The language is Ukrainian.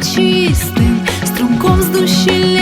чистим струмком з душі